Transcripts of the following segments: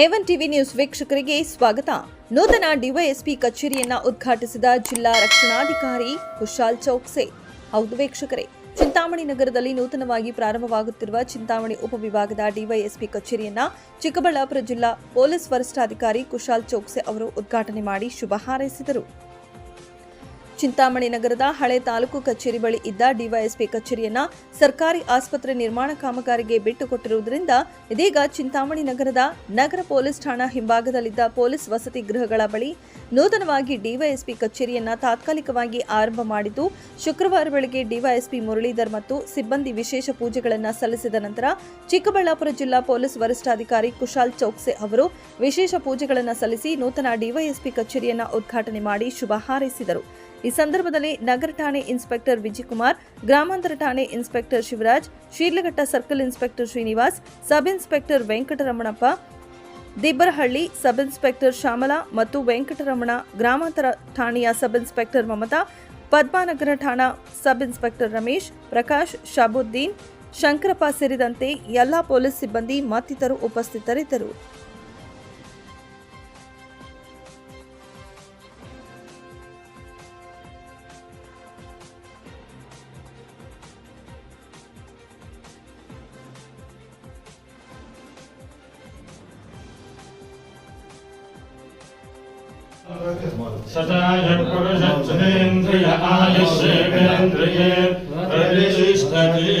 A one TV news ವೀಕ್ಷಕರಿಗೆ ಸ್ವಾಗತ. ನೂತನ ಡಿವೈಎಸ್ಪಿ ಕಚೇರಿಯನ್ನ ಉದ್ಘಾಟಿಸಿದ ಜಿಲ್ಲಾ ರಕ್ಷಣಾಧಿಕಾರಿ ಕುಶಾಲ್ ಚೌಕ್ಸೆ. ಹೌದು ವೀಕ್ಷಕರೇ, ಚಿಂತಾಮಣಿ ನಗರದಲ್ಲಿ ನೂತನವಾಗಿ ಪ್ರಾರಂಭವಾಗುತ್ತಿರುವ ಚಿಂತಾಮಣಿ ಉಪವಿಭಾಗದ ಡಿವೈಎಸ್ಪಿ ಕಚೇರಿಯನ್ನ ಚಿಕ್ಕಬಳ್ಳಾಪುರ ಜಿಲ್ಲಾ ಪೊಲೀಸ್ ವರಿಷ್ಠಾಧಿಕಾರಿ ಕುಶಾಲ್ ಚೌಕ್ಸೆ ಅವರು ಉದ್ಘಾಟನೆ ಮಾಡಿ ಶುಭ ಹಾರೈಸಿದರು. ಚಿಂತಾಮಣಿ ನಗರದ ಹಳೆ ತಾಲೂಕು ಕಚೇರಿ ಬಳಿ ಇದ್ದ ಡಿವೈಎಸ್ಪಿ ಕಚೇರಿಯನ್ನ ಸರ್ಕಾರಿ ಆಸ್ಪತ್ರೆ ನಿರ್ಮಾಣ ಕಾಮಗಾರಿಗೆ ಬಿಟ್ಟುಕೊಟ್ಟಿರುವುದರಿಂದ ಇದೀಗ ಚಿಂತಾಮಣಿ ನಗರದ ನಗರ ಪೊಲೀಸ್ ಠಾಣಾ ಹಿಂಭಾಗದಲ್ಲಿದ್ದ ಪೊಲೀಸ್ ವಸತಿ ಗೃಹಗಳ ಬಳಿ ನೂತನವಾಗಿ ಡಿವೈಎಸ್ಪಿ ಕಚೇರಿಯನ್ನ ತಾತ್ಕಾಲಿಕವಾಗಿ ಆರಂಭ ಮಾಡಿದ್ದು, ಶುಕ್ರವಾರ ಬೆಳಗ್ಗೆ ಡಿವೈಎಸ್ಪಿ ಮುರಳೀಧರ್ ಮತ್ತು ಸಿಬ್ಬಂದಿ ವಿಶೇಷ ಪೂಜೆಗಳನ್ನು ಸಲ್ಲಿಸಿದ ನಂತರ ಚಿಕ್ಕಬಳ್ಳಾಪುರ ಜಿಲ್ಲಾ ಪೊಲೀಸ್ ವರಿಷ್ಠಾಧಿಕಾರಿ ಕುಶಾಲ್ ಚೌಕ್ಸೆ ಅವರು ವಿಶೇಷ ಪೂಜೆಗಳನ್ನು ಸಲ್ಲಿಸಿ ನೂತನ ಡಿವೈಎಸ್ಪಿ ಕಚೇರಿಯನ್ನ ಉದ್ಘಾಟನೆ ಮಾಡಿ ಶುಭ ಹಾರೈಸಿದರು. ಈ ಸಂದರ್ಭದಲ್ಲಿ ನಗರ ಠಾಣೆ ಇನ್ಸ್ಪೆಕ್ಟರ್ ವಿಜಯಕುಮಾರ್, ಗ್ರಾಮಾಂತರ ಠಾಣೆ inspector Shivaraj, Shirlaghatta circle inspector Srinivas, sub inspector Venkataramanappa, Dibbarahalli sub inspector Shyamala ಮತ್ತು ವೆಂಕಟರಮಣ ಗ್ರಾಮಾಂತರ ಠಾಣೆಯ ಸಬ್ ಇನ್ಸ್ಪೆಕ್ಟರ್ ಮಮತಾ, ಪದ್ಮಾನಗರ ಠಾಣಾ ಸಬ್ ಇನ್ಸ್ಪೆಕ್ಟರ್ ರಮೇಶ್, ಪ್ರಕಾಶ್, ಶಾಬುದ್ದೀನ್, ಶಂಕರಪ್ಪ ಸೇರಿದಂತೆ ಎಲ್ಲಾ ಪೊಲೀಸ್ ಸಿಬ್ಬಂದಿ ಮತ್ತಿತರು ಉಪಸ್ಥಿತರಿದ್ದರು. सदा षट्पुरुषेन्द्रिय आयुष्येन्द्रिये प्रतिष्ठति।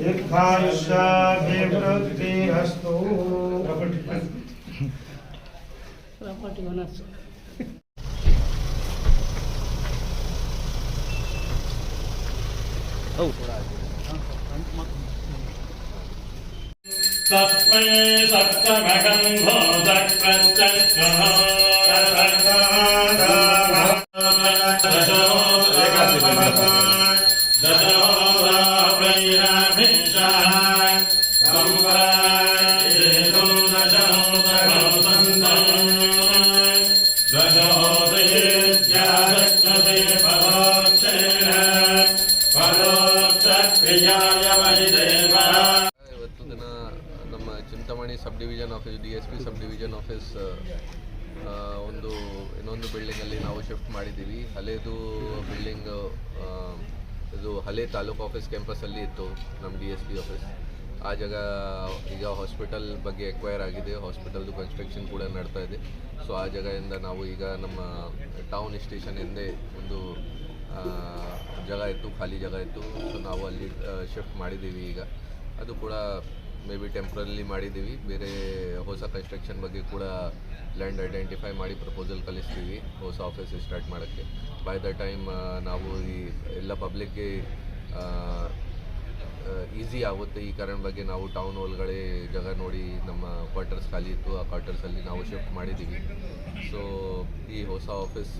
दीर्घायुष्याभिवृद्धिरस्तु प्रॉपर्टी ओनर्स सप्ते सप्तमगन्धो सक्रश्च ಇವತ್ತು ದಿನ ನಮ್ಮ Chintamani sub division office, D S P sub division office ಒಂದು ಇನ್ನೊಂದು ಬಿಲ್ಡಿಂಗಲ್ಲಿ ನಾವು ಶಿಫ್ಟ್ ಮಾಡಿದ್ದೀವಿ. ಹಳೇದು ಬಿಲ್ಡಿಂಗ್ ಇದು ಹಳೆ ತಾಲೂಕು ಆಫೀಸ್ ಕ್ಯಾಂಪಸಲ್ಲಿ ಇತ್ತು ನಮ್ಮ ಡಿ ಎಸ್ ಪಿ ಆಫೀಸ್. ಆ ಜಾಗ ಈಗ ಹಾಸ್ಪಿಟಲ್ ಬಗ್ಗೆ ಎಕ್ವೈರ್ ಆಗಿದೆ. ಹಾಸ್ಪಿಟಲ್ದು ಕನ್ಸ್ಟ್ರಕ್ಷನ್ ಕೂಡ ನಡ್ತಾ ಇದೆ. ಸೊ ಆ ಜಾಗದಿಂದ ನಾವು ಈಗ ನಮ್ಮ ಟೌನ್ ಸ್ಟೇಷನ್ ಹಿಂದೆ ಒಂದು ಜಾಗ ಇತ್ತು, ಖಾಲಿ ಜಾಗ ಇತ್ತು. ಸೊ ನಾವು ಅಲ್ಲಿ ಶಿಫ್ಟ್ ಮಾಡಿದ್ದೀವಿ ಈಗ. ಅದು ಕೂಡ ಮೇ ಬಿ ಟೆಂಪ್ರಲಿ ಮಾಡಿದ್ದೀವಿ. ಬೇರೆ ಹೊಸ ಕನ್ಸ್ಟ್ರಕ್ಷನ್ ಬಗ್ಗೆ ಕೂಡ ಲ್ಯಾಂಡ್ ಐಡೆಂಟಿಫೈ ಮಾಡಿ ಪ್ರಪೋಸಲ್ ಕಳಿಸ್ತೀವಿ ಹೊಸ ಆಫೀಸ್ ಸ್ಟಾರ್ಟ್ ಮಾಡೋಕ್ಕೆ. ಬೈ ದ ಟೈಮ್ ನಾವು ಈ ಎಲ್ಲ ಪಬ್ಲಿಕ್ಗೆ ಈಸಿ ಆಗುತ್ತೆ. ಈ ಕಾರಣ ಬಗ್ಗೆ ನಾವು ಟೌನ್ ಒಳಗಡೆ ಜಾಗ ನೋಡಿ ನಮ್ಮ ಕ್ವಾರ್ಟರ್ಸ್ ಖಾಲಿ ಇತ್ತು. ಆ ಕ್ವಾರ್ಟರ್ಸಲ್ಲಿ ನಾವು ಶಿಫ್ಟ್ ಮಾಡಿದ್ದೀವಿ. ಸೊ ಈ ಹೊಸ ಆಫೀಸ್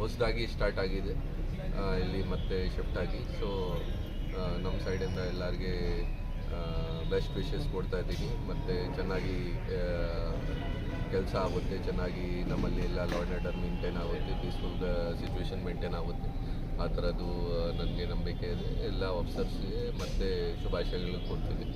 ಹೊಸದಾಗಿ ಸ್ಟಾರ್ಟ್ ಆಗಿದೆ. ಇಲ್ಲಿ ಮತ್ತೆ ಶಿಫ್ಟ್ ಆಗಿ. ಸೊ ನಮ್ಮ ಸೈಡಿಂದ ಎಲ್ಲರಿಗೆ ಬೆಸ್ಟ್ ವಿಶಸ್ ಕೊಡ್ತಾ ಇದ್ದೀನಿ. ಮತ್ತು ಚೆನ್ನಾಗಿ ಕೆಲಸ ಆಗುತ್ತೆ. ಚೆನ್ನಾಗಿ ನಮ್ಮಲ್ಲಿ ಎಲ್ಲ ಲಾ ಆ್ಯಂಡ್ ಆರ್ಡರ್ ಮೇಂಟೈನ್ ಆಗುತ್ತೆ. ಪೀಸ್ಫುಲ್ ಸಿಚುವೇಶನ್ ಮೇಂಟೈನ್ ಆಗುತ್ತೆ. ಆ ಥರದ್ದು ನನಗೆ ನಂಬಿಕೆ ಇದೆ. ಎಲ್ಲ ಆಫೀಸರ್ಸ್ಗೆ ಮತ್ತು ಶುಭಾಶಯಗಳು ಕೊಡ್ತೀನಿ.